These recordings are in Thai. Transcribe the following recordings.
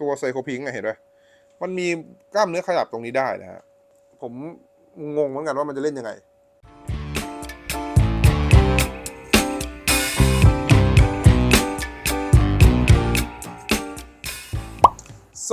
ตัวไซโคพิงค์เห็นไหมมันมีกล้ามเนื้อขยับตรงนี้ได้นะฮะผมงงเหมือนกันว่ามันจะเล่นยังไง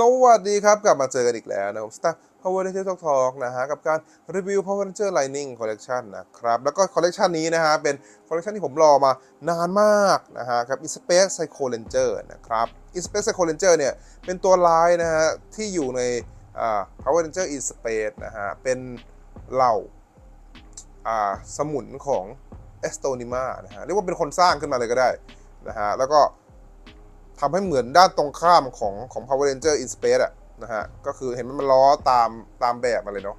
สวัสดีครับ กลับมาเจอกันอีกแล้วนะครับ Star Power Ranger Talk Talk นะฮะ กับการรีวิว Power Ranger Lightning Collection นะครับ แล้วก็คอลเลกชันนี้นะฮะ เป็นคอลเลกชันที่ผมรอมานานมากนะฮะกับ Space Psycho Ranger นะครับ Space Psycho Ranger เนี่ย เป็นตัวร้ายนะฮะ ที่อยู่ในอ่า Power Ranger in Space นะฮะ เป็นเหล่าอ่าสมุนของ e s t o n i m a นะฮะ เรียกว่าเป็นคนสร้างขึ้นมาเลยก็ได้นะฮะ แล้วก็ ทำให้เหมือนด้านตรงข้ามของของ Power Ranger in Space อะนะฮะ ก็คือเห็นมันล้อตามตามแบบมาเลยเนาะ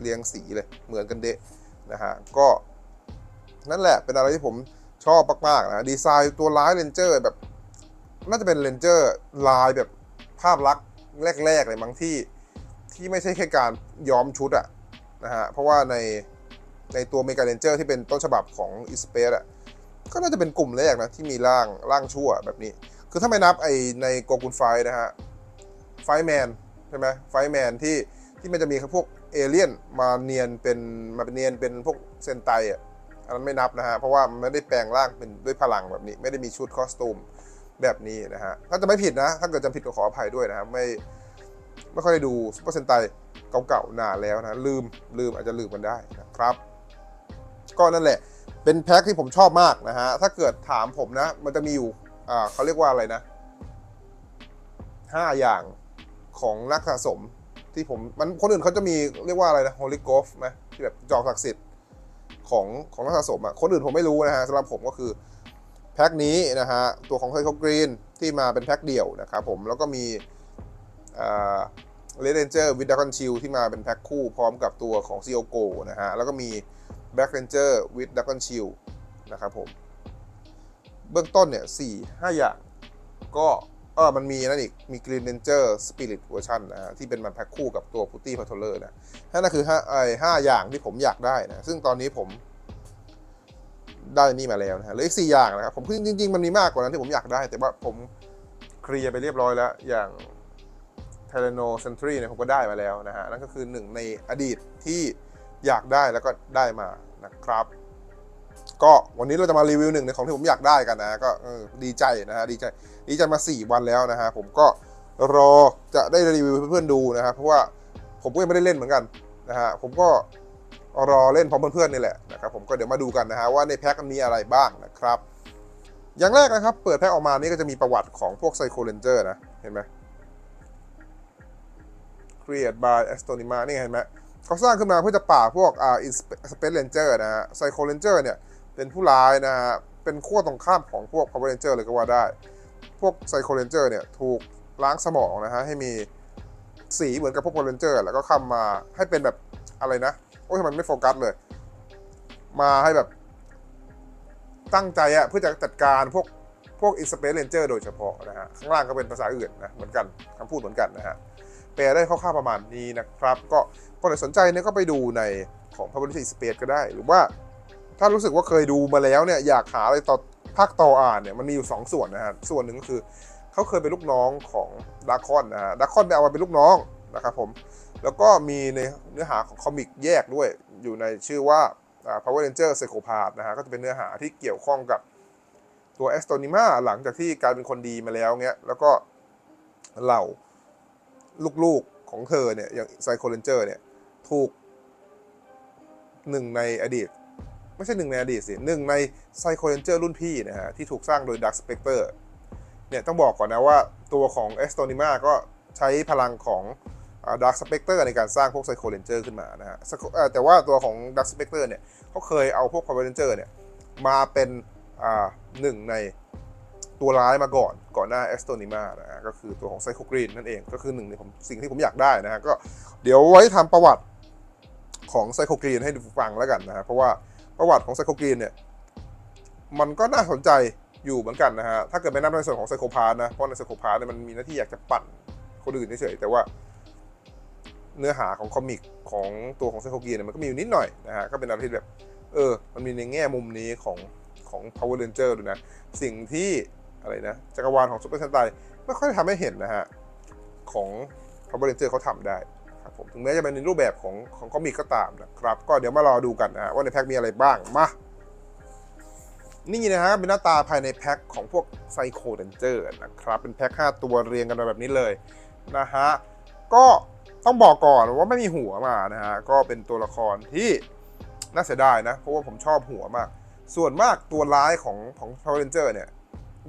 เรียงสีเลย เหมือนกันเดะนะฮะ ก็นั่นแหละเป็นอะไรที่ผมชอบมากๆนะดีไซน์ตัวร้ายเรนเจอร์แบบ น่าจะเป็นเรนเจอร์ลายแบบภาพลักษณ์แรก ๆ เลยมั้งที่ ที่ไม่ใช่แค่การย้อมชุดอะนะฮะ เพราะว่าในในตัวเมกาเรนเจอร์ที่เป็นต้นฉบับของอิสเปซอะก็น่าจะเป็นกลุ่มแรกนะ ที่มีร่างร่างชั่วแบบนี้ คือถ้าไม่นับไอในโกกุนไฟนะฮะ ไฟแมนใช่ไหมไฟแมนที่ที่มันจะมีพวกเอเลี่ยนมาเนียนเป็นมาเป็นเนียนเป็นพวกเซนไตอะอันนั้นไม่นับนะฮะ เพราะว่ามันไม่ได้แปลงร่างเป็นด้วยพลังแบบนี้ ไม่ได้มีชุดคอสตูมแบบนี้นะฮะ ถ้าจะไม่ผิดนะ ถ้าเกิดจำผิดก็ขออภัยด้วยนะครับไม่ไม่ค่อยได้ดูซุปเปอร์เซนไตเก่าๆนานแล้วนะ ลืมลืมอาจจะลืมมันได้นะครับ ก็นั่นแหละเป็นแพ็คที่ผมชอบมากนะฮะ ถ้าเกิดถามผมนะ มันจะมีอยู่ อ่าเขาเรียกว่าอะไรนะห้าอย่างของนักสะสมที่ผมมันคนอื่นเขาจะมีเรียกว่าอะไรนะ Holy g o f ไหมที่แบบจอกศักดิ์สิทธิ์ของของนักสะสมอะคนอื่นผมไม่รู้นะฮะสำหรับผมก็คือแพ็คนี้นะฮะตัวของไ y โ o กรีนที่มาเป็นแพ็คเดี่ยวนะครับผมแล้วก็มีเลดเรนเจอร์วิดดักอนชิลที่มาเป็นแพ็คคู่พร้อมกับตัวของซีโอโกนะฮะแล้วก็มีแบ็กเรนเจอร์วิดดักอนชิลนะครับผม เบื้องต้นเนี่ยสี่ห้าอย่าง ก็เออมันมีนั่นอีก มี Green Ranger Spirit เวอร์ชันนะฮะที่เป็นมาแพ็คคู่กับตัว Putty Patroller นะนั่นคือห้าไอห้าอย่างที่ผมอยากได้นะ ซึ่งตอนนี้ผมได้นี่มาแล้วนะฮะเหลืออีกสี่อย่างนะครับ ผมจริง ๆ มันมีมากกว่านั้นที่ผมอยากได้ แต่ว่าผมเคลียร์ไปเรียบร้อยแล้ว อย่าง t y r a n n o Sentry เนี่ยผมก็ได้มาแล้วนะฮะ นั่นก็คือหนึ่งในอดีตที่อยากได้แล้วก็ได้มานะครับ ก็วันนี้เราจะมารีวิวหนึ่งในของที่ผมอยากได้กันนะก็ดีใจนะฮะดีใจดีใจมา 4 วันแล้วนะฮะผมก็รอจะได้รีวิวเพื่อนๆดูนะฮะเพราะว่าผมก็ยังไม่ได้เล่นเหมือนกันนะฮะผมก็รอเล่นพร้อมเพื่อนๆนี่แหละนะครับผมก็เดี๋ยวมาดูกันนะฮะว่าในแพ็คมันมีอะไรบ้างนะครับ อย่างแรกนะครับ เปิดแพ็คออกมานี่ก็จะมีประวัติของพวกไซโคเลนเจอร์นะเห็นไหม Create by Astonima นี่เห็นไหมเขาสร้างขึ้นมาเพื่อจะป่าบพวกอ่า Space Ranger นะฮะ Psycho Ranger เนี่ย เป็นผู้ร้ายนะฮะ เป็นขั้วตรงข้ามของพวก Power Ranger เลยก็ว่าได้ พวก Psycho Ranger เนี่ยถูกล้างสมองนะฮะ ให้มีสีเหมือนกับพวก Power Ranger แล้วก็คำมาให้เป็นแบบอะไรนะ โอ้ยทำไมไม่โฟกัสเลย มาให้แบบ ตั้งใจอะเพื่อจะจัดการพวกพวก Space Ranger โดยเฉพาะนะฮะ ข้างล่างก็เป็นภาษาอื่นนะเหมือนกันคำพูดเหมือนกันนะฮะแปลได้คร่าวๆประมาณนี้นะครับ ก็คนไหนสนใจเนี่ยก็ไปดูในของ Power Ranger Space ก็ได้หรือว่า ถ้ารู้สึกว่าเคยดูมาแล้วเนี่ยอยากหาอะไรต่อภาคต่ออ่านเนี่ยมันมีอยู่ 2 ส่วนนะฮะส่วนหนึ่งก็คือเขาเคยเป็นลูกน้องของดาร์คอนนะฮะดาร์คอนไปเอามาเป็นลูกน้องนะครับผมแล้วก็มีในเนื้อหาของคอมิกแยกด้วยอยู่ในชื่อว่า Power Ranger Psychopath นะฮะก็จะเป็นเนื้อหาที่เกี่ยวข้องกับตัว a s t o n i m a หลังจากที่กลายเป็นคนดีมาแล้วเนี้ยแล้วก็เหล่าลูกๆของเธอเนี่ยอย่าง Psycho Ranger เนี่ยถูกหนึ่งในอดีต ไม่ใช่หนึ่งในอดีตสิหนึ่งในไซโคเลนเจอร์รุ่นพี่นะฮะที่ถูกสร้างโดย Dark Spectre เนี่ยต้องบอกก่อนนะว่าตัวของ e s t o n i m a ก็ใช้พลังของอ่า Dark Spectre ในการสร้างพวกไซโคเลนเจอร์ขึ้นมานะฮะแต่ว่าตัวของ Dark Spectre เนี่ยเขาเคยเอาพวก Power Ranger เนี่ยมาเป็นอ่าหนึ่งในตัวร้ายมาก่อนก่อนหน้า e s t o n i m a นะฮะก็คือตัวของ Psycho Green นั่นเองก็คือหนึ่งในผมสิ่งที่ผมอยากได้นะฮะก็เดี๋ยวไว้ทำประวัติของ Psycho Green ให้ฟังแล้วกันนะฮะเพราะว่า ประวัติของไซโคกรีนเนี่ยมันก็น่าสนใจอยู่เหมือนกันนะฮะ ถ้าเกิดไม่นับในส่วนของไซโคพาร์นะ เพราะในไซโคพาร์เนี่ยมันมีหน้าที่อยากจะปั่นคนอื่นเฉยๆแต่ว่าเนื้อหาของคอมิกของตัวของไซโคกรีนเนี่ยมันก็มีอยู่นิดหน่อยนะฮะ ก็เป็นอะไรที่แบบ เออ มันมีในแง่มุมนี้ของของ Power Ranger ด้วยนะ สิ่งที่อะไรนะ จักรวาลของซูเปอร์เซนไตไม่ค่อยทำให้เห็นนะฮะ ของ Power Ranger เขาทำได้ ครับผมถึงแม้จะเป็นในรูปแบบของของคอมิกก็ตามนะครับ ก็เดี๋ยวมารอดูกันนะว่าในแพ็คมีอะไรบ้างมานี่นะฮะเป็นหน้าตาภายในแพ็คของพวกไซโคเดนเจอร์นะครับ เป็นแพ็ค5ตัวเรียงกันมาแบบนี้เลยนะฮะก็ต้องบอกก่อนว่าไม่มีหัวมานะฮะก็เป็นตัวละครที่น่าเสียดายนะ เพราะว่าผมชอบหัวมาก ส่วนมากตัวร้ายของของ Power Ranger เนี่ย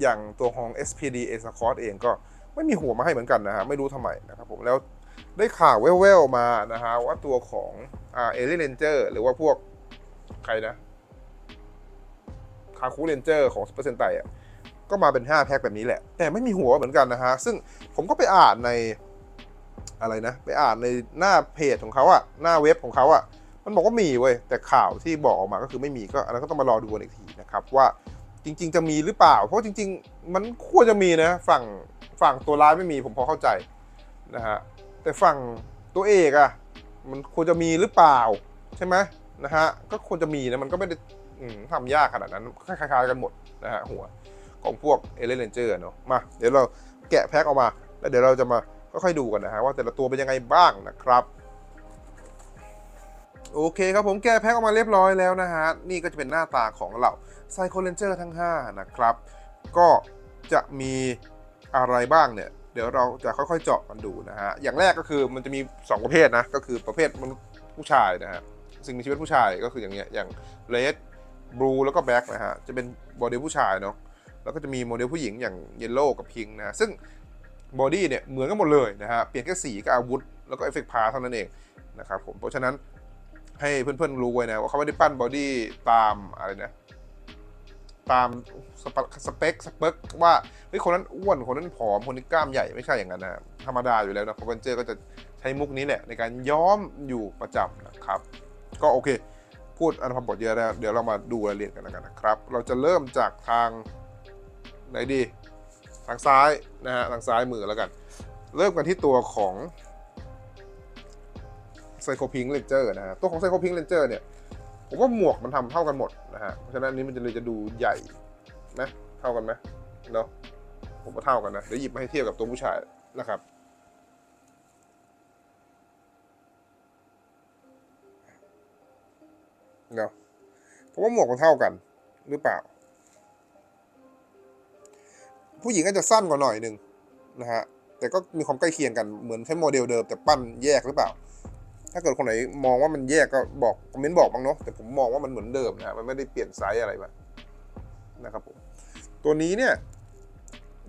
อย่างตัวของ SPD a s a c o t เองก็ไม่มีหัวมาให้เหมือนกันนะฮะ ไม่รู้ทำไมนะครับผมแล้ว ได้ข่าวแว่วๆมานะฮะว่าตัวของอ่าเอลิเรนเจอร์หรือว่าพวกใครนะคาคูเรนเจอร์ของซุปเปอร์เซนไตอะก็มาเป็น 5 แพ็คแบบนี้แหละ แต่ไม่มีหัวเหมือนกันนะฮะ ซึ่งผมก็ไปอ่านในอะไรนะ ไปอ่านในหน้าเพจของเขาอะหน้าเว็บของเขาอะมันบอกว่ามีเว้ย แต่ข่าวที่บอกออกมาก็คือไม่มีก็อันนั้นก็ต้องมารอดูกันอีกทีนะครับว่าจริง ๆ จะมีหรือเปล่า เพราะจริง ๆ มันควรจะมีนะ ฝั่งฝั่งตัวร้ายไม่มีผมพอเข้าใจนะฮะ แต่ฝั่งตัวเอกอะมันควรจะมีหรือเปล่า ใช่ไหมนะฮะก็ควรจะมีนะมันก็ไม่ได้ทำยากขนาดนั้นคล้ายๆกันหมดนะฮะหัวของพวกเอเลนเรนเจอร์เนาะมาเดี๋ยวเราแกะแพ็คออกมา แล้วเดี๋ยวเราจะมาค่อยๆดูกันนะฮะว่าแต่ละตัวเป็นยังไงบ้างนะครับโอเคครับผมแกะแพ็คออกมาเรียบร้อยแล้วนะฮะนี่ก็จะเป็นหน้าตาของเหล่าไซโคเลนเจอร์ทั้ง 5 นะครับ ก็จะมีอะไรบ้างเนี่ย เดี๋ยวเราจะค่อยๆเจาะกันดูนะฮะ อย่างแรกก็คือมันจะมี 2 ประเภทนะ ก็คือประเภทมนุษย์ผู้ชายนะฮะ สิ่งมีชีวิตผู้ชายก็คืออย่างเงี้ย อย่างเลดบลูแล้วก็แบ็กนะฮะ จะเป็นโมเดลผู้ชายเนาะ แล้วก็จะมีโมเดลผู้หญิงอย่างเยลโล่กับพิงนะะซึ่งบอดี้เนี่ยเหมือนกันหมดเลยนะฮะ เปลี่ยนแค่สีกับอาวุธ แล้วก็เอฟเฟกต์พาเท่านั้นเองนะครับผม เพราะฉะนั้นให้เพื่อนๆรู้ไว้นะว่าเขาไม่ได้ปั้นบอดี้ตามอะไรนะ ตามสเปคสเปคสเปคว่าเฮ้ยคนนั้นอ้วนคนนั้นผอมคนนี้กล้ามใหญ่ไม่ใช่อย่างนั้นนะธรรมดาอยู่แล้วนะคอมเวนเจอร์ก็จะใช้มุกนี้แหละในการย้อมอยู่ประจำนะครับ ก็โอเค พูดอันความบทเยอะแล้วเดี๋ยวเรามาดูรายละเอียดกันแล้วกันนะครับ เราจะเริ่มจากทางไหนดีทางซ้ายนะฮะทางซ้ายมือแล้วกัน เริ่มกันที่ตัวของไซโคพิงเลนเจอร์นะฮะตัวของไซโคพิงเลนเจอร์เนี่ย ผมว่าหมวกมันทำเท่ากันหมดนะฮะ เพราะฉะนั้นอันนี้มันจะเลยจะดูใหญ่นะเท่ากันไหมเนาะผมว่าเท่ากันนะ เดี๋ยวหยิบมาให้เทียบกับตัวผู้ชายนะครับ เนาะเพราะว่าหมวกมันเท่ากันหรือเปล่า ผู้หญิงก็จะสั้นกว่าหน่อยหนึ่งนะฮะ แต่ก็มีความใกล้เคียงกันเหมือนใช้โมเดลเดิมแต่ปั้นแยกหรือเปล่า ถ้าเกิดคนไหนมองว่ามันแยกก็บอกคอมเมนต์บอกบ้างเนาะแต่ผมมองว่ามันเหมือนเดิมนะมันไม่ได้เปลี่ยนไซส์อะไรมานะครับผมตัวนี้เนี่ย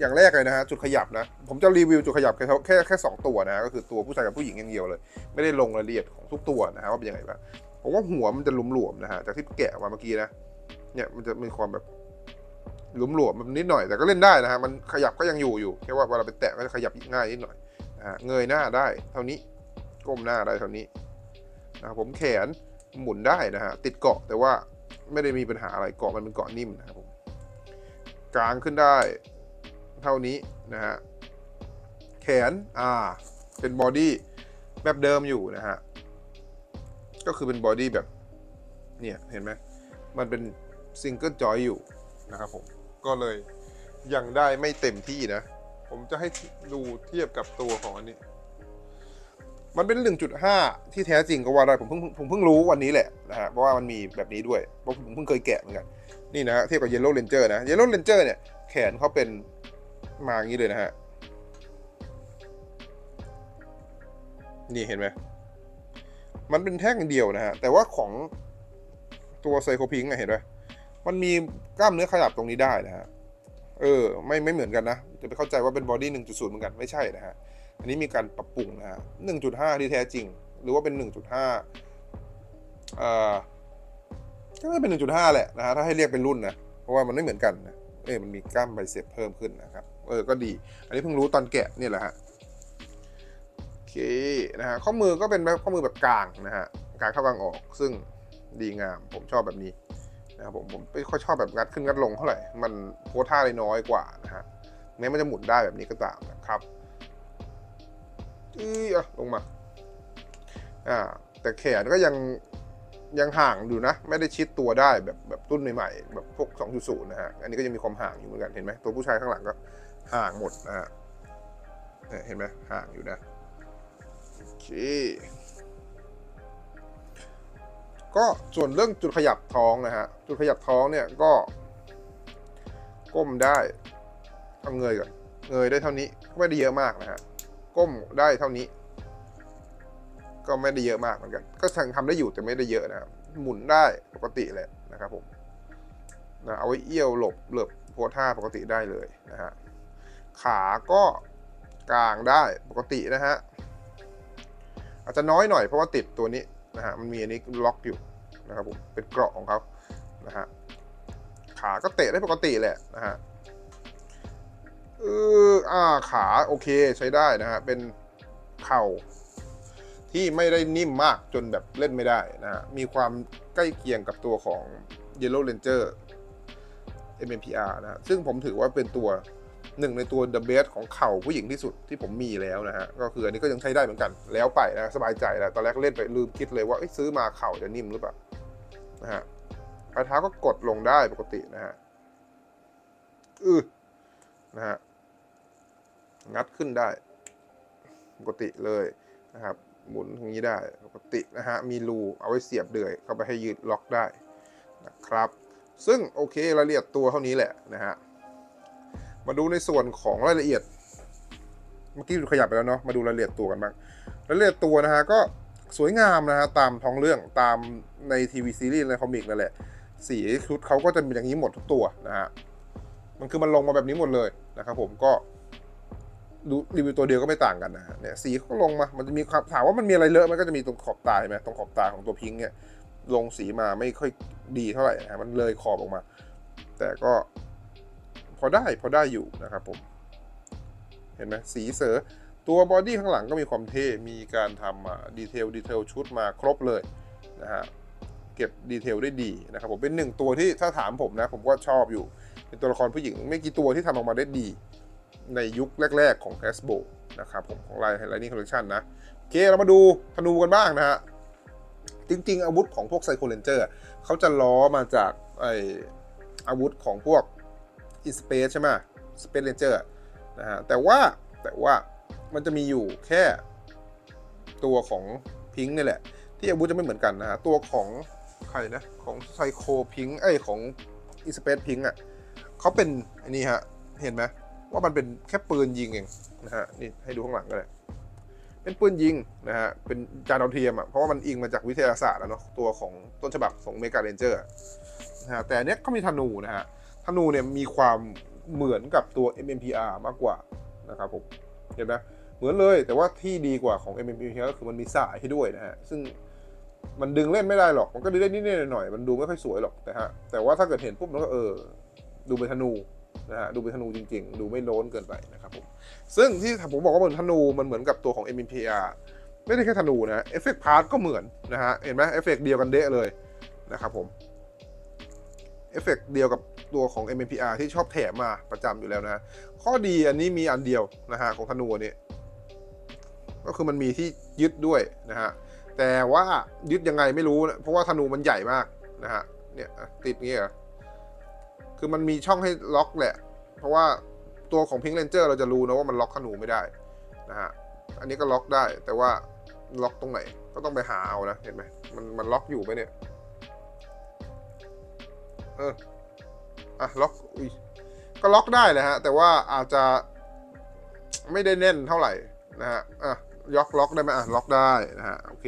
อย่างแรกเลยนะฮะจุดขยับนะ ผมจะรีวิวจุดขยับแค่แค่แค่สองตัวนะก็คือตัวผู้ชายกับผู้หญิงอย่างเดียวเลย ไม่ได้ลงรายละเอียดของทุกตัวนะฮะว่าเป็นยังไงบ้างผมว่าหัวมันจะหลวมๆนะฮะจากที่แกะมาเมื่อกี้นะเนี่ยมันจะมีความแบบหลวมๆแบบนิดหน่อยแต่ก็เล่นได้นะฮะมันขยับก็ยังอยู่อยู่แค่ว่าเวลาไปแตะก็จะขยับง่ายนิดหน่อยนะฮะเงยหน้าได้เท่านี้ ก้มหน้าได้เท่านี้นะครับผมแขนหมุนได้นะฮะติดเกาะแต่ว่าไม่ได้มีปัญหาอะไรเกาะมันเป็นเกาะนิ่มนะครับผมกลางขึ้นได้เท่านี้นะฮะแขนอ่าเป็นบอดี้แบบเดิมอยู่นะฮะก็คือเป็นบอดี้แบบเนี่ยเห็นไหมมันเป็นซิงเกิลจอยอยู่นะครับผมก็เลยยังได้ไม่เต็มที่นะ ผมจะให้ดูเทียบกับตัวของอันนี้ มันเป็น 1.5 ที่แท้จริงก็ว่าได้ผมเพิ่งผมเพิ่งรู้วันนี้แหละนะฮะเพราะว่ามันมีแบบนี้ด้วยเพราะผมเพิ่งเคยแกะเหมือนกันนี่นะฮะเทียบกับ Yellow Ranger นะ Yellow Ranger เนี่ยแขนเขาเป็นมาอย่างนี้เลยนะฮะนี่เห็นไหมมันเป็นแท่งเดียวนะฮะแต่ว่าของตัวไซโคพิงค์เห็นไหมมันมีกล้ามเนื้อขยับตรงนี้ได้นะฮะเออไม่ไม่เหมือนกันนะจะไปเข้าใจว่าเป็นบอดี้หนึ่งจุดศูนย์เหมือนกันไม่ใช่นะฮะ อันนี้มีการปรับปรุงนะฮะหนึ่งจุดห้าที่แท้จริง หรือว่าเป็นหนึ่งจุดห้าเอ่อก็ไม่เป็นหนึ่งจุดห้าแหละนะฮะถ้าให้เรียกเป็นรุ่นนะเพราะว่ามันไม่เหมือนกันนะเออมันมีกล้ามไบเซปเพิ่มขึ้นนะครับ เออ ก็ดี อันนี้เพิ่งรู้ตอนแกะนี่แหละฮะ โอเค นะฮะ ข้อมือก็เป็นแบบข้อมือแบบกลางนะฮะ กลางเข้ากลางออก ซึ่งดีงาม ผมชอบแบบนี้นะครับผม ผมไม่ค่อยชอบแบบงัดขึ้นงัดลงเท่าไหร่ มันโพท่าได้น้อยกว่านะฮะ แม้มันจะหมุนได้แบบนี้ก็ตามนะครับ อื้ออะลงมา อ่า แต่แขนก็ยังยังห่างอยู่นะ ไม่ได้ชิดตัวได้แบบแบบรุ่นใหม่ๆแบบพวก 2.0 นะฮะ อันนี้ก็ยังมีความห่างอยู่เหมือนกันเห็นไหมตัวผู้ชายข้างหลังก็ห่างหมดนะฮะเนี่ยเห็นไหมห่างอยู่นะโอเคก็ส่วนเรื่องจุดขยับท้องนะฮะ จุดขยับท้องเนี่ยก็ ก้มได้เอาเงยก่อนเงยได้เท่านี้ก็ไม่ได้เยอะมากนะฮะ ก้มได้เท่านี้ ก็ไม่ได้เยอะมากเหมือนกัน ก็ทำได้อยู่แต่ไม่ได้เยอะนะครับหมุนได้ปกติแหละนะครับผมนะเอาไว้เอี้ยวหลบเหลืบโพท่าปกติได้เลยนะฮะขาก็กางได้ปกตินะฮะอาจจะน้อยหน่อยเพราะว่าติดตัวนี้นะฮะมันมีอันนี้ล็อกอยู่นะครับผมเป็นเกราะของเขานะฮะขาก็เตะได้ปกติแหละนะฮะ อ่าขาโอเคใช้ได้นะฮะเป็นเข่าที่ไม่ได้นิ่มมากจนแบบเล่นไม่ได้นะฮะมีความใกล้เคียงกับตัวของ Yellow Ranger MMPR นะฮะซึ่งผมถือว่าเป็นตัวหนึ่งในตัว The Best ของเข่าผู้หญิงที่สุดที่ผมมีแล้วนะฮะ ก็คืออันนี้ก็ยังใช้ได้เหมือนกัน แล้วไปนะสบายใจแล้ว ตอนแรกเล่นไปลืมคิดเลยว่าซื้อมาเข่าจะนิ่มหรือเปล่านะฮะปลายเท้าก็กดลงได้ปกตินะฮะอือนะฮะ งัดขึ้นได้ ปกติเลยนะครับ หมุนอย่างนี้ได้ปกตินะฮะ มีรูเอาไว้เสียบเดือยเข้าไปให้ยืดล็อกได้นะครับ ซึ่งโอเครายละเอียดตัวเท่านี้แหละนะฮะ มาดูในส่วนของรายละเอียด เมื่อกี้ขยับไปแล้วเนาะ มาดูรายละเอียดตัวกันบ้าง รายละเอียดตัวนะฮะก็สวยงามนะฮะตามท้องเรื่องตามในทีวีซีรีส์ในคอมิกนั่นแหละ สีชุดเขาก็จะเป็นอย่างนี้หมดทุกตัวนะฮะ มันคือมันลงมาแบบนี้หมดเลยนะครับผมก็ ดูรีวิวตัวเดียวก็ไม่ต่างกันนะฮะเนี่ยสีเขาลงมา มันจะมีความถามว่ามันมีอะไรเลอะมันก็จะมีตรงขอบตาไหมตรงขอบตาของตัวพิงค์เนี่ยลงสีมาไม่ค่อยดีเท่าไหร่นะฮะมันเลยขอบออกมา แต่ก็พอได้พอได้อยู่นะครับผมเห็นไหมสีเสือตัวบอดี้ข้างหลังก็มีความเท่ มีการทำดีเทลดีเทลชุดมาครบเลยนะฮะเก็บดีเทลได้ดีนะครับผมเป็นหนึ่งตัวที่ถ้าถามผมนะ ผมก็ชอบอยู่ เป็นตัวละครผู้หญิงไม่กี่ตัวที่ทำออกมาได้ดี ในยุคแรก ๆ ของ Hasbro นะครับผมของ Line Lightning Collection นะโอเคเรามาดูธนูกันบ้างนะฮะ จริง ๆ อาวุธของพวกไซโคเลนเจอร์เขาจะล้อมาจากไออาวุธของพวก In Space ใช่ไหม Space Ranger นะฮะแต่ว่าแต่ว่ามันจะมีอยู่แค่ตัวของพิงค์นี่แหละ ที่อาวุธจะไม่เหมือนกันนะฮะ ตัวของใครนะของไซโคพิงค์ไอของ In Space Pink อะเขาเป็นอันนี้ฮะ เห็นไหม ว่ามันเป็นแค่ปืนยิงเองนะฮะนี่ให้ดูข้างหลังก็ได้เป็นปืนยิงนะฮะเป็นจานดาวเทียมอะเพราะว่ามันอิงมาจากวิทยาศาสตร์แล้วเนาะตัวของต้นฉบับของเมกาเรนเจอร์นะฮะแต่เนี้ยเขามีธนูนะฮะธนูเนี่ยมีความเหมือนกับตัว MMPR มากกว่านะครับผมเห็นไหมเหมือนเลยแต่ว่าที่ดีกว่าของ MMPR ก็คือมันมีสายให้ด้วยนะฮะซึ่งมันดึงเล่นไม่ได้หรอก มันก็ดึงได้นิดๆหน่อยๆมันดูไม่ค่อยสวยหรอกแต่ฮะแต่ว่าถ้าเกิดเห็นปุ๊บมันก็เออดูเป็นธนู นะฮะดูเป็นธนูจริง ๆ ดูไม่โล้นเกินไปนะครับผมซึ่งที่ผมบอกว่าเหมือนธนูมันเหมือนกับตัวของ MMPR ไม่ได้แค่ธนูนะเอฟเฟกต์พาร์ทก็เหมือนนะฮะเห็นไหมเอฟเฟกต์เดียวกันเดะเลยนะครับผมเอฟเฟกต์เดียวกับตัวของ MMPR ที่ชอบแถมมาประจำอยู่แล้วนะข้อดีอันนี้มีอันเดียวนะฮะของธนูนี่ก็คือมันมีที่ยึดด้วยนะฮะแต่ว่ายึดยังไงไม่รู้นะเพราะว่าธนูมันใหญ่มากนะฮะเนี่ยอะติดเงี้ยเหรอ คือมันมีช่องให้ล็อกแหละ เพราะว่าตัวของ Pink Ranger เราจะรู้นะว่ามันล็อกขนูไม่ได้นะฮะ อันนี้ก็ล็อกได้ แต่ว่าล็อกตรงไหน ก็ต้องไปหาเอานะ เห็นไหมมันมันล็อกอยู่ไหมเนี่ย เออ อะล็อกอุ้ยก็ล็อกได้แหละฮะ แต่ว่าอาจจะไม่ได้แน่นเท่าไหร่นะฮะ อะยกล็อกได้ไหมอะ ล็อกได้นะฮะ โอเค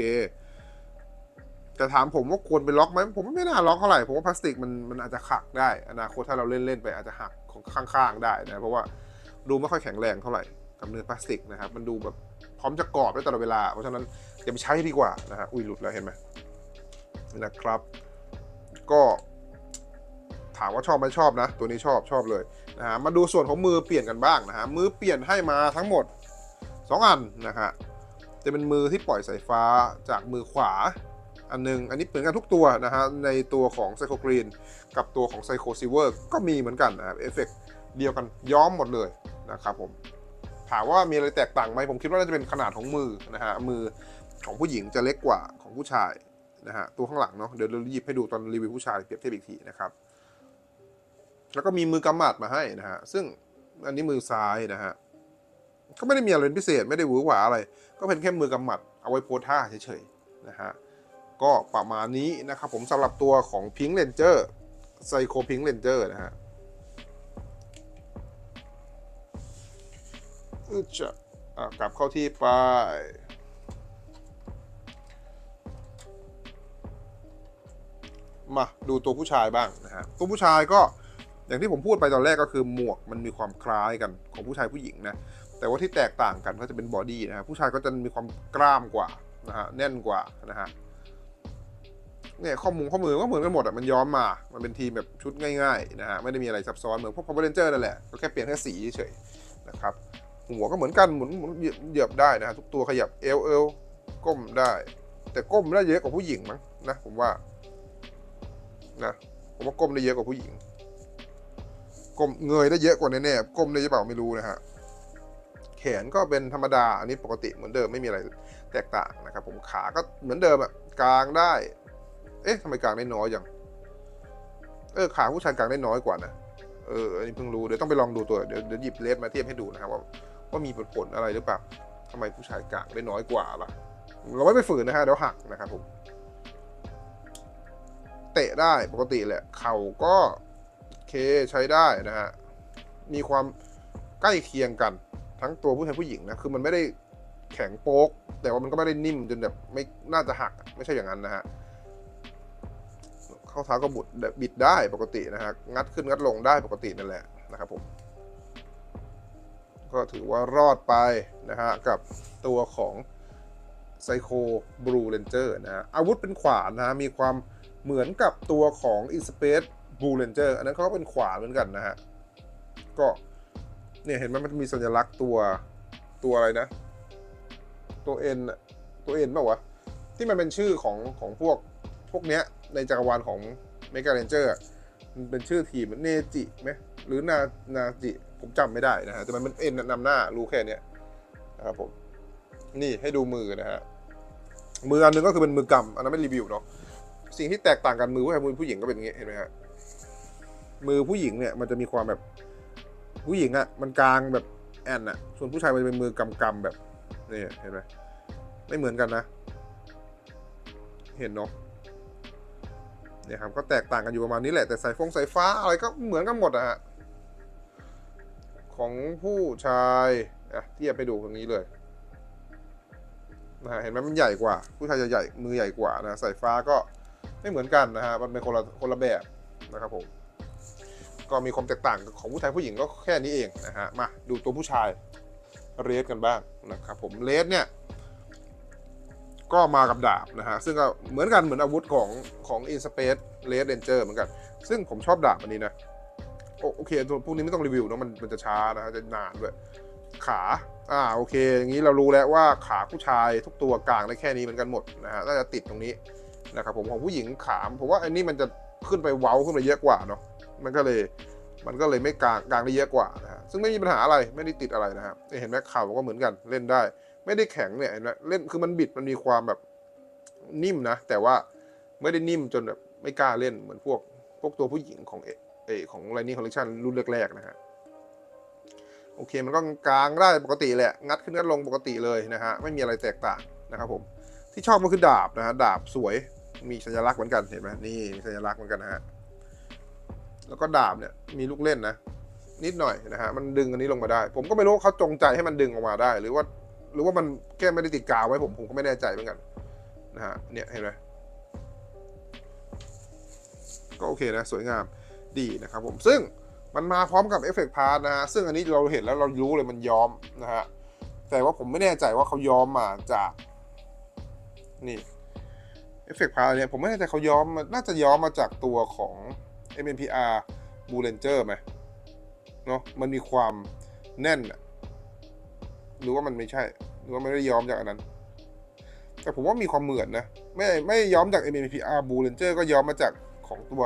จะถามผมว่าควรไปล็อกไหมผมไม่น่าล็อกเท่าไหร่ผมว่าพลาสติกมันมันอาจจะขักได้ อนาคตถ้าเราเล่นเล่นไปอาจจะหักของข้างๆได้นะเพราะว่าดูไม่ค่อยแข็งแรงเท่าไหร่กับเนื้อพลาสติกนะครับมันดูแบบพร้อมจะกรอบได้ตลอดเวลา เพราะฉะนั้นอย่าไปใช้ดีกว่านะฮะอุ้ยหลุดแล้วเห็นไหมนะครับ ก็ถามว่าชอบไหมชอบนะ ตัวนี้ชอบชอบเลยนะฮะมาดูส่วนของมือเปลี่ยนกันบ้างนะฮะมือเปลี่ยนให้มาทั้งหมด 2 อันนะฮะจะเป็นมือที่ปล่อยสายฟ้าจากมือขวา อันหนึง อันนี้เหมือนกันทุกตัวนะฮะ ในตัวของไซโคกรีนกับตัวของไซโคซิเวอร์ก็มีเหมือนกันนะครับเอฟเฟกเดียวกันย้อมหมดเลยนะครับผมถามว่ามีอะไรแตกต่างไหมผมคิดว่าน่าจะเป็นขนาดของมือนะฮะมือของผู้หญิงจะเล็กกว่าของผู้ชายนะฮะตัวข้างหลังเนาะเดี๋ยวเราหยิบให้ดูตอนรีวิวผู้ชายเปรียบเทียบอีกทีนะครับ แล้วก็มีมือกำหมัดมาให้นะฮะซึ่งอันนี้มือซ้ายนะฮะก็ไม่ได้มีอะไรพิเศษไม่ได้หวือหวาอะไร ก็เป็นแค่มือกำหมัดเอาไว้โพสท่าเฉยๆนะฮะ ก็ประมาณนี้นะครับผมสำหรับตัวของ Pink Ranger Psycho Pink Ranger นะฮะอึดจะกลับเข้าที่ไปมาดูตัวผู้ชายบ้างนะฮะตัวผู้ชายก็อย่างที่ผมพูดไปตอนแรกก็คือหมวกมันมีความคล้ายกันของผู้ชายผู้หญิงนะแต่ว่าที่แตกต่างกันก็จะเป็นบอดี้นะฮะผู้ชายก็จะมีความกล้ามกว่านะฮะแน่นกว่านะฮะ เนี่ยข้อมูลข้อมือก็เหมือนกันหมดอะมันย้อมมา มันเป็นทีมแบบชุดง่ายๆนะฮะไม่ได้มีอะไรซับซ้อนเหมือนพวก Power Ranger นั่นแหละก็แค่เปลี่ยนแค่สีเฉยนะครับหัวก็เหมือนกันหมุนหมุนเหยียบเหยียบได้นะฮะทุกตัวขยับเอวเอวก้มได้ แต่ก้มได้เยอะกว่าผู้หญิงมั้งนะผมว่านะผมว่าก้มได้เยอะกว่าผู้หญิงก้มเงยได้เยอะกว่าแน่ๆก้มได้หรือเปล่าไม่รู้นะฮะแขนก็เป็นธรรมดาอันนี้ปกติเหมือนเดิมไม่มีอะไรแตกต่างนะครับผมขาก็เหมือนเดิมอะกลางได้ เอ๊ะทำไมกลางได้น้อยจังเออขาผู้ชายกลางได้น้อยกว่านะเอออันนี้เพิ่งรู้เดี๋ยวต้องไปลองดูตัวเดี๋ยวเดี๋ยวหยิบเลสมาเทียบให้ดูนะครับว่าว่ามีผลอะไรหรือเปล่าทำไมผู้ชายกลางได้น้อยกว่าล่ะ เราไม่ไปฝืนนะฮะเดี๋ยวหักนะครับผมเตะได้ปกติแหละ เข่าก็เคใช้ได้นะฮะ มีความใกล้เคียงกัน ทั้งตัวผู้ชายผู้หญิงนะ คือมันไม่ได้แข็งโป๊ก แต่ว่ามันก็ไม่ได้นิ่มจนแบบไม่น่าจะหัก ไม่ใช่อย่างนั้นนะฮะ ข้อเท้าก็บุดบิดได้ปกตินะฮะงัดขึ้นงัดลงได้ปกตินั่นแหละนะครับผมก็ถือว่ารอดไปนะฮะกับตัวของไซโคบลูเรนเจอร์นะฮะอาวุธเป็นขวานนะฮะมีความเหมือนกับตัวของ i n s p a c e Blue Ranger อันนั้นเขาก็เป็นขวานเหมือนกันนะฮะก็เนี่ยเห็นไหมมันมีสัญลักษณ์ตัวตัวอะไรนะ ตัวเอ็นตัวเอ็นป่าวะที่มันเป็นชื่อของของพวกพวกเนี้ย ในจักรวาลของเมกาเรนเจอร์มันเป็นชื่อทีมเนจิไหมหรือนานาจิผมจำไม่ได้นะฮะแต่มันเป็นเอ็นนำหน้ารู้แค่เนี้ยนะครับผมนี่ให้ดูมือนะฮะมืออันหนึงก็คือเป็นมือกำอันนั้นไม่รีวิวเนาะสิ่งที่แตกต่างกันมือผู้ชายมือผู้หญิงก็เป็นอย่างงี้เห็นไหมฮะมือผู้หญิงเนี่ยมันจะมีความแบบผู้หญิงอะ่ะมันกลางแบบแอนอะ่ะ ส่วนผู้ชายมันจะเป็นมือกำกำแบบนี่เห็นไหมไม่เหมือนกันนะ เห็นเนาะ เนี่ยครับก็แตกต่างกันอยู่ประมาณนี้แหละแต่สายฟงสายฟ้าอะไรก็เหมือนกันหมดอะฮะของผู้ชายอะเทียบไปดูตรงนี้เลยนะฮะเห็นไหมมันใหญ่กว่า ผู้ชายจะใหญ่มือใหญ่กว่านะสายฟ้าก็ไม่เหมือนกันนะฮะมันเป็นคนละคนละแบบนะครับผมก็มีความแตกต่างของผู้ชายผู้หญิงก็แค่นี้เองนะฮะมาดูตัวผู้ชายเรสกันบ้างนะครับผมเรสเนี่ย ก็มากับดาบนะฮะ ซึ่งก็เหมือนกันเหมือนอาวุธของของ In Space Red Ranger เหมือนกัน ซึ่งผมชอบดาบอันนี้นะ โอโอเคตัวพวกนี้ไม่ต้องรีวิวเนอะมันมันจะช้านะฮะจะนานด้วย ขา อ่าโอเค อย่างนี้เรารู้แล้วว่าขาผู้ชายทุกตัวกลางได้แค่นี้เหมือนกันหมดนะฮะ น่าจะติดตรงนี้นะครับผมของผู้หญิงขามผมว่าอันนี้มันจะขึ้นไปเว้าขึ้นไปเยอะกว่าเนาะ มันก็เลยมันก็เลยไม่กลางกลางได้เยอะกว่านะฮะ ซึ่งไม่มีปัญหาอะไรไม่ได้ติดอะไรนะครับเห็นไหมเข่าก็เหมือนกันเล่นได้ ไม่ได้แข็งเนี่ยเห็นไหมเล่นคือมันบิดมันมีความแบบนิ่มนะ แต่ว่าไม่ได้นิ่มจนแบบไม่กล้าเล่นเหมือนพวกพวกตัวผู้หญิงของเอเอของไลนิ่งคอลเลคชันรุ่นแรกๆนะฮะโอเคมันก็กลางได้ปกติแหละ งัดขึ้นงัดลงปกติเลยนะฮะ ไม่มีอะไรแตกต่างนะครับผม ที่ชอบมันคือดาบนะฮะ ดาบสวย มีสัญลักษณ์เหมือนกันเห็นไหมนี่สัญลักษณ์เหมือนกันนะฮะ แล้วก็ดาบเนี่ยมีลูกเล่นนะ นิดหน่อยนะฮะ มันดึงอันนี้ลงมาได้ ผมก็ไม่รู้เขาจงใจให้มันดึงออกมาได้ หรือว่า หรือว่ามันแค่ไม่ได้ติดกาวไว้ผมผมก็ไม่แน่ใจเหมือนกันนะฮะเนี่ยเห็นไหมก็โอเคนะ สวยงามดีนะครับผมซึ่งมันมาพร้อมกับเอฟเฟกต์พาร์นะฮะซึ่งอันนี้เราเห็นแล้วเรารู้เลยมันย้อมนะฮะแต่ว่าผมไม่แน่ใจว่าเขาย้อมมาจากนี่เอฟเฟกต์พาร์เนี่ยผมไม่แน่ใจเขาย้อมมาน่าจะย้อมมาจากตัวของ MNPR Blue Ranger ไหมเนาะมันมีความแน่นอะ หรือว่ามันไม่ใช่ หรือว่าไม่ได้ย้อมจากอันนั้น แต่ผมว่ามีความเหมือนนะ ไม่ไม่ย้อมจาก MMPR Blue Ranger ก็ย้อมมาจากของตัว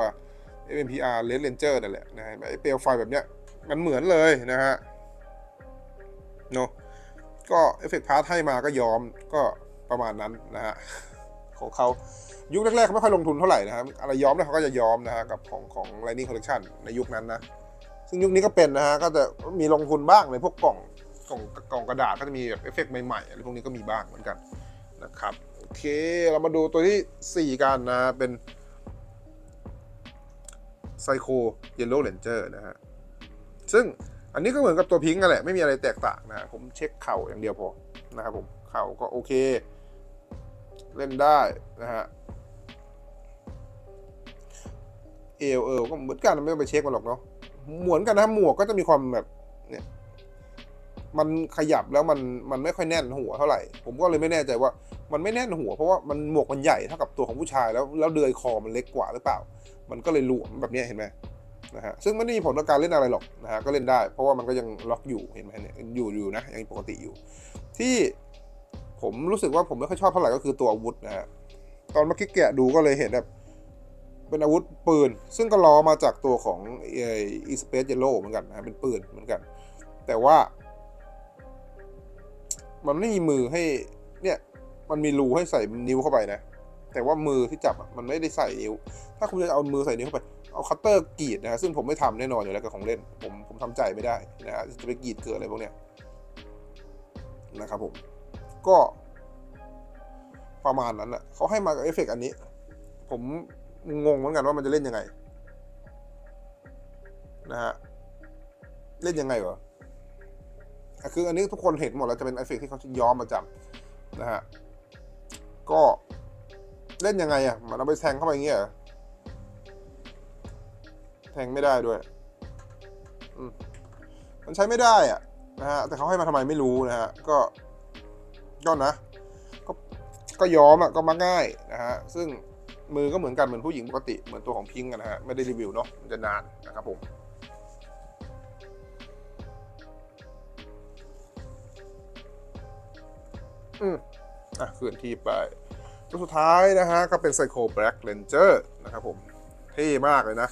MMPR Red Ranger นั่นแหละนะฮะไอเปลวไฟแบบเนี้ยมันเหมือนเลยนะฮะเนาะก็เอฟเฟกต์พาร์ทให้มาก็ยอมก็ประมาณนั้นนะฮะของเขายุคแรกๆเขาไม่ค่อยลงทุนเท่าไหร่นะครับอะไรย้อมแล้วเขาก็จะย้อมนะฮะกับของของ Lightning Collection ในยุคนั้นนะ ซึ่งยุคนี้ก็เป็นนะฮะก็จะมีลงทุนบ้างในพวกกล่อง กล่องกล่องกระดาษก็จะมีแบบเอฟเฟกต์ใหม่ๆอะไรพวกนี้ก็มีบ้างเหมือนกันนะครับโอเคเรามาดูตัวที่ 4 กันนะเป็นไซโคเยลโล่เลนเจอร์นะฮะซึ่งอันนี้ก็เหมือนกับตัวพิงค์กันแหละ ไม่มีอะไรแตกต่างนะผมเช็คเข่าอย่างเดียวพอนะครับผมเข่าก็โอเค เล่นได้นะฮะเอลเอลก็เหมือนกันไม่ต้องไปเช็คมันหรอกเนาะเหมือนกันนะหมวกก็จะมีความแบบ มันขยับแล้วมันมันไม่ค่อยแน่นหัวเท่าไหร่ ผมก็เลยไม่แน่ใจว่ามันไม่แน่นหัวเพราะว่ามันหมวกมันใหญ่เท่ากับตัวของผู้ชายแล้วแล้วเดือยคอมันเล็กกว่าหรือเปล่า มันก็เลยหลวมแบบนี้เห็นไหมนะฮะซึ่งไม่ได้มีผลต่อการเล่นอะไรหรอกนะฮะก็เล่นได้ เพราะว่ามันก็ยังล็อกอยู่เห็นไหมเนี่ยอยู่อยู่นะยังปกติอยู่ ที่ผมรู้สึกว่าผมไม่ค่อยชอบเท่าไหร่ก็คือตัวอาวุธนะฮะตอนเมื่อกี้แกะดูก็เลยเห็นแบบเป็นอาวุธปืน ซึ่งก็ล้อมาจากตัวของอีสเปซเยลโล่เหมือนกันนะเป็นปืนเหมือนกัน แต่ว่า มันไม่มีมือให้เนี่ยมันมีรูให้ใส่นิ้วเข้าไปนะ แต่ว่ามือที่จับมันไม่ได้ใส่นิ้ว ถ้าคุณจะเอามือใส่นิ้วเข้าไปเอาคัตเตอร์กรีดนะฮะซึ่งผมไม่ทำแน่นอนอยู่แล้วกับของเล่น ผมผมทำใจไม่ได้นะฮะจะไปกรีดเกิดอะไรพวกเนี้ยนะครับผมก็ ประมาณนั้นแหละเขาให้มากับเอฟเฟกต์อันนี้ ผมงงเหมือนกันว่ามันจะเล่นยังไงนะฮะเล่นยังไงวะ คืออันนี้ทุกคนเห็นหมดแล้วจะเป็นเอฟเฟกที่เขาย้อมมาจำนะฮะก็เล่นยังไงอะ มันเอาไปแทงเข้าไปอย่างเงี้ยแทงไม่ได้ด้วยมมันใช้ไม่ได้อะนะฮะแต่เขาให้มาทำไมไม่รู้นะฮะก็ก็นะก็ก็ย้อมอะก็มาง่ายนะฮะซึ่งมือก็เหมือนกันเหมือนผู้หญิงปกติเหมือนตัวของพิงค์อะนะฮะไม่ได้รีวิวเนาะมันจะนานนะครับผม อืมอะเคลื่อนที่ไปตัวสุดท้ายนะฮะ ก็เป็นไซโคแบล็กเลนเจอร์นะครับผม เท่มากเลยนะ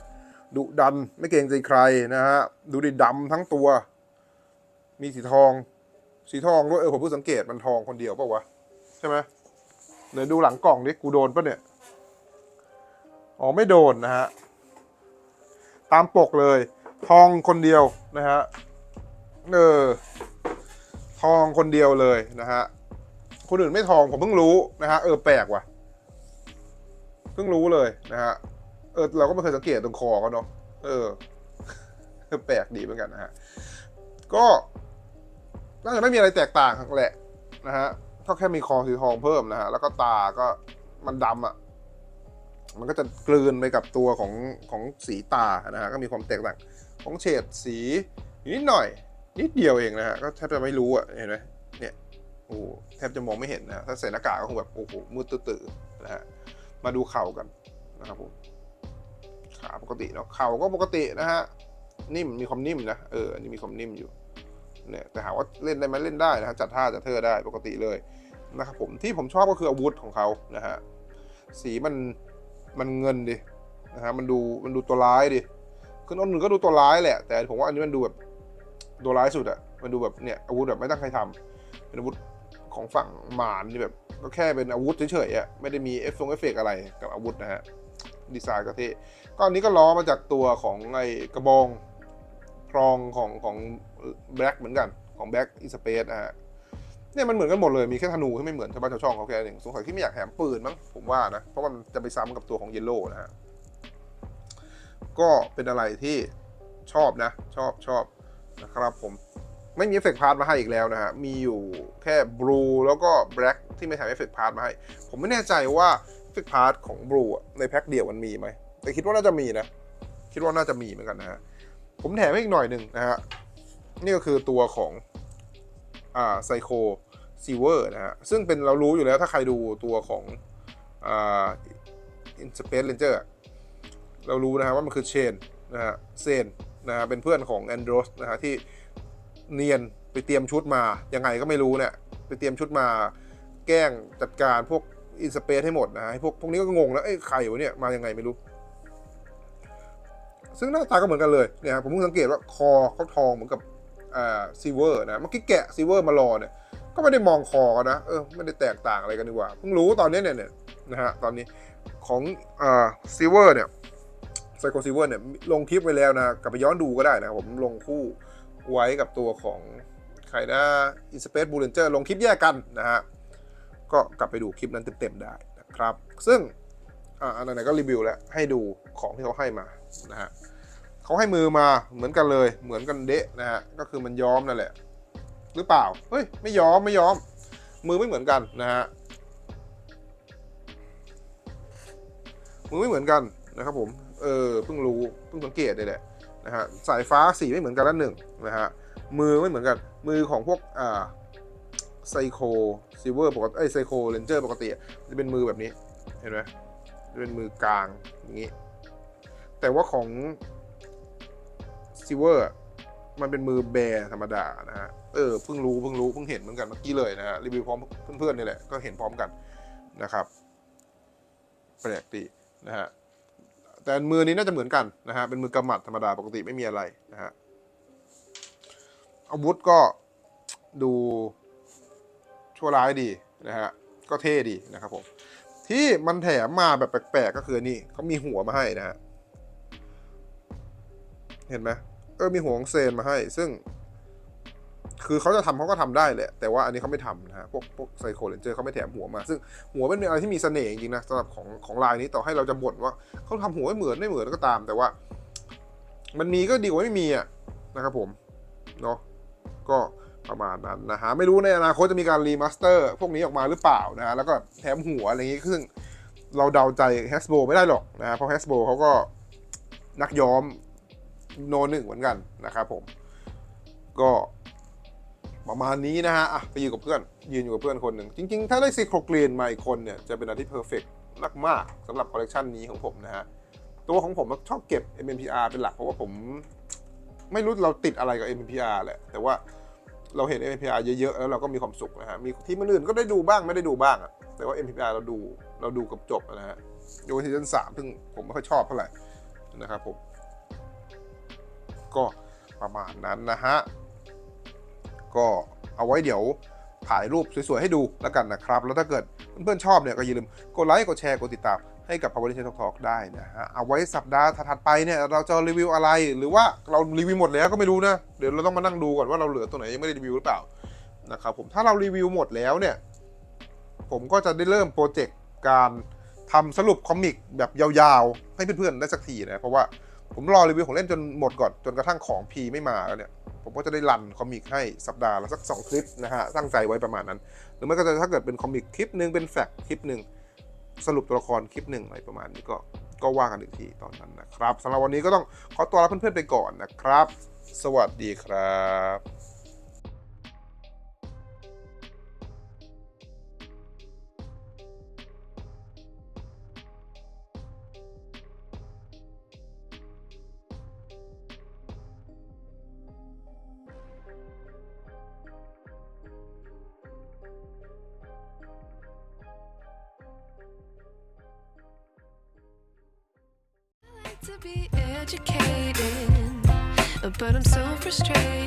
ดุดันไม่เกรงใจใครนะฮะ ดูดิดำทั้งตัว มีสีทอง สีทองด้วย เออ ผมเพิ่งสังเกตมันทองคนเดียวเปล่าวะ ใช่ไหมเดี๋ยวดูหลังกล่องดิกูโดนปะเนี่ย อ๋อ ไม่โดนนะฮะ ตามปกเลย ทองคนเดียวนะฮะ เออ ทองคนเดียวเลยนะฮะ คนอื่นไม่ทองผมเพิ่งรู้นะฮะเออแปลกว่ะเพิ่งรู้เลยนะฮะเออเราก็ไม่เคยสังเกตตรงคอเขาเนาะเออ แปลกดีเหมือนกันนะฮะก็น่าจะไม่มีอะไรแตกต่างแหละนะฮะก็แค่มีคอสีทองเพิ่มนะฮะแล้วก็ตาก็มันดำอะมันก็จะกลืนไปกับตัวของของสีตานะฮะก็มีความแตกต่างของเฉดสีนิดหน่อย นิดเดียวเองนะฮะก็แทบจะไม่รู้อะเห็นไหม โอ้แทบจะมองไม่เห็นนะถ้าใส่หน้ากากก็คงแบบโอ้โหมืดตื้อๆนะฮะมาดูเข่ากันนะครับผมขาปกติเนาะเข่าก็ปกตินะฮะนิ่มมีความนิ่มนะเอออันนี้มีความนิ่มอยู่เนี่ยแต่ถาว่าเล่นได้ไหมเล่นได้นะฮะจัดท่าจัดเธอได้ปกติเลยนะครับผมที่ผมชอบก็คืออาวุธของเขานะฮะสีมันมันเงินดินะฮะมันดูมันดูตัวร้ายดิคืออันหนึ่งก็ดูตัวร้ายแหละ แต่ผมว่าอันนี้มันดูแบบตัวร้ายสุดอะมันดูแบบเนี่ยอาวุธแบบไม่ตั้งใครทำเป็นอาวุธ ของฝั่งมานนี่แบบก็แค่เป็นอาวุธเฉยๆอะไม่ได้มีเอฟเฟเฟกอะไรกับอาวุธนะฮะดีไซน์ก็เท่ก็อันนี้ก็ล้อมาจากตัวของไอ้กระบองพรองของของแบล็กเหมือนกันของแบล็กอิสเปซนะฮะเนี่ยมันเหมือนกันหมดเลยมีแค่ธนูที่ไม่เหมือนชาวบ้านชาวช่องเขาแค่นึงสงสัยที่ไม่อยากแถมปืนมั้งผมว่านะ เพราะมันจะไปซ้ำกับตัวของเยลโล่นะฮะก็เป็นอะไรที่ชอบนะ ชอบชอบนะครับผม ไม่มีเอฟเฟกต์พาร์ทมาให้อีกแล้วนะฮะ มีอยู่แค่บลูแล้วก็แบล็กที่ไม่แถมเอฟเฟกต์พาร์ทมาให้ ผมไม่แน่ใจว่าเอฟเฟกต์พาร์ทของบลูในแพ็คเดียวมันมีไหม แต่คิดว่าน่าจะมีนะ คิดว่าน่าจะมีเหมือนกันนะฮะ ผมแถมให้อีกหน่อยหนึ่งนะฮะ นี่ก็คือตัวของอ่าไซโคซีเวอร์นะฮะ ซึ่งเป็นเรารู้อยู่แล้วถ้าใครดูตัวของอ่าอินสเปซเลนเจอร์เรารู้นะฮะว่ามันคือเชนนะฮะเซนนะฮะเป็นเพื่อนของแอนดรสนะฮะที่ เนียนไปเตรียมชุดมา ยังไงก็ไม่รู้เนี่ย ไปเตรียมชุดมา แกล้งจัดการพวกอินสเปซให้หมดนะให้พวกพวกนี้ก็งงแล้วเอ้ใครวะเนี่ยมายังไงไม่รู้ ซึ่งหน้าตาก็เหมือนกันเลยเนี่ยผมเพิ่งสังเกตว่าคอเขาทองเหมือนกับอ่าซีเวอร์นะเมื่อกี้แกะซีเวอร์มารอเนี่ยก็ไม่ได้มองคอกันนะเออไม่ได้แตกต่างอะไรกันดีกว่าเพิ่งรู้ตอนนี้เนี่ยเนี่ยนะฮะตอนนี้ของอ่าซีเวอร์เนี่ยไซโคซีเวอร์เนี่ยลงคลิปไว้แล้วนะกลับไปย้อนดูก็ได้นะผมลงคู่ ไว้กับตัวของใครนะอินสเปซบูเลนเจอร์ลงคลิปแยกกันนะฮะ ก็กลับไปดูคลิปนั้นเต็มๆได้นะครับ ซึ่งอ่าอันไหนๆก็รีวิวแล้วให้ดูของที่เขาให้มานะฮะเขาให้มือมาเหมือนกันเลยเหมือนกันเดะนะฮะ ก็คือมันย้อมนั่นแหละ หรือเปล่า เฮ้ย ไม่ย้อมไม่ย้อม มือไม่เหมือนกันนะฮะ มือไม่เหมือนกันนะครับผม เออเพิ่งรู้เพิ่งสังเกตเลยแหละ นะฮะสายฟ้าสีไม่เหมือนกันละหนึ่งนะฮะมือไม่เหมือนกันมือของพวกอ่าไซโคซิเวอร์ปกติไอไซโคเรนเจอร์ปกติจะเป็นมือแบบนี้เห็นไหมจะเป็นมือกลางอย่างนี้ แต่ว่าของซิเวอร์มันเป็นมือแบร์ธรรมดานะฮะเออเพิ่งรู้เพิ่งรู้เพิ่งเห็นเหมือนกันเมื่อกี้เลยนะฮะรีวิวพร้อมเพื่อนๆนี่แหละก็เห็นพร้อมกันนะครับแปลกดีนะฮะ แต่มือนี้น่าจะเหมือนกันนะฮะเป็นมือกำหมัดธรรมดาปกติไม่มีอะไรนะฮะอาวุธก็ดูชั่วร้ายดีนะฮะก็เท่ดีนะครับผมที่มันแถมมาแบบแปลกๆก็คือนี่เขามีหัวมาให้นะฮะเห็นไหมเออมีหัวของเซนมาให้ ซึ่ง คือเขาจะทำเขาก็ทำได้แหละ แต่ว่าอันนี้เขาไม่ทำนะฮะ พวกพวกไซโคเลนเจอร์เขาไม่แถมหัวมา ซึ่งหัวเป็นอะไรที่มีเสน่ห์จริงๆนะสำหรับของของลายนี้ต่อให้เราจะบ่นว่าเขาทำหัวไม่เหมือนไม่เหมือนก็ตาม แต่ว่า มันมีก็ดีกว่าไม่มีอะนะครับผมเนาะก็ประมาณนั้นนะฮะ ไม่รู้ในอนาคตจะมีการรีมาสเตอร์พวกนี้ออกมาหรือเปล่านะฮะ แล้วก็แถมหัวอะไรอย่างงี้ซึ่งเราเดาใจ Hasbro ไม่ได้หรอกนะฮะเพราะ Hasbro เขาก็นักย้อมโนหนึ่งเหมือนกันนะครับผมก็ ประมาณนี้นะฮะอะไปยืนกับเพื่อน ยืนอยู่กับเพื่อนคนหนึ่ง จริงๆ ถ้าได้ซีโครกรีนมาอีกคนเนี่ย จะเป็นอะไรที่เพอร์เฟกต์มากๆสำหรับคอลเลกชันนี้ของผมนะฮะ ตัวของผมชอบเก็บ MMPR เป็นหลัก เพราะว่าผมไม่รู้เราติดอะไรกับ MMPR แหละ แต่ว่าเราเห็น MMPR เยอะๆ แล้วเราก็มีความสุขนะฮะ มีทีมอื่นก็ได้ดูบ้างไม่ได้ดูบ้างอะแต่ว่า MMPR เราดูเราดูกับจบนะฮะยกเว้นซีซั่นสามซึ่งผมไม่ค่อยชอบเท่าไหร่นะครับผม ก็ประมาณนั้นนะฮะ ก็เอาไว้เดี๋ยวถ่ายรูปสวยๆให้ดูแล้วกันนะครับ แล้วถ้าเกิดเพื่อนๆชอบเนี่ยก็อย่าลืมกดไลค์กดแชร์กดติดตามให้กับ Power Rangers Talk Talk ได้นะฮะเอาไว้สัปดาห์ถัดไปเนี่ยเราจะรีวิวอะไร หรือว่าเรารีวิวหมดแล้วก็ไม่รู้นะ เดี๋ยวเราต้องมานั่งดูก่อนว่าเราเหลือตัวไหนยังไม่ได้รีวิวหรือเปล่านะครับผมถ้าเรารีวิวหมดแล้วเนี่ยผมก็จะได้เริ่มโปรเจกต์การทำสรุปคอมิกแบบยาวๆ ให้เพื่อนๆได้สักทีนะเพราะว่าผมรอรีวิวของเล่นจนหมดก่อนจนกระทั่งของพีไม่มาแล้วเนี่ย ผมก็จะได้รันคอมิกให้สัปดาห์ละสัก 2 คลิปนะฮะตั้งใจไว้ประมาณนั้น หรือไม่ก็จะถ้าเกิดเป็นคอมิกคลิปหนึ่งเป็นแฟกคลิปหนึ่งสรุปตัวละครคลิปหนึ่งอะไรประมาณนี้ก็ก็ว่ากันอีกทีตอนนั้นนะครับสำหรับวันนี้ก็ต้องขอตัวลาเพื่อนๆไปก่อนนะครับ สวัสดีครับ straight.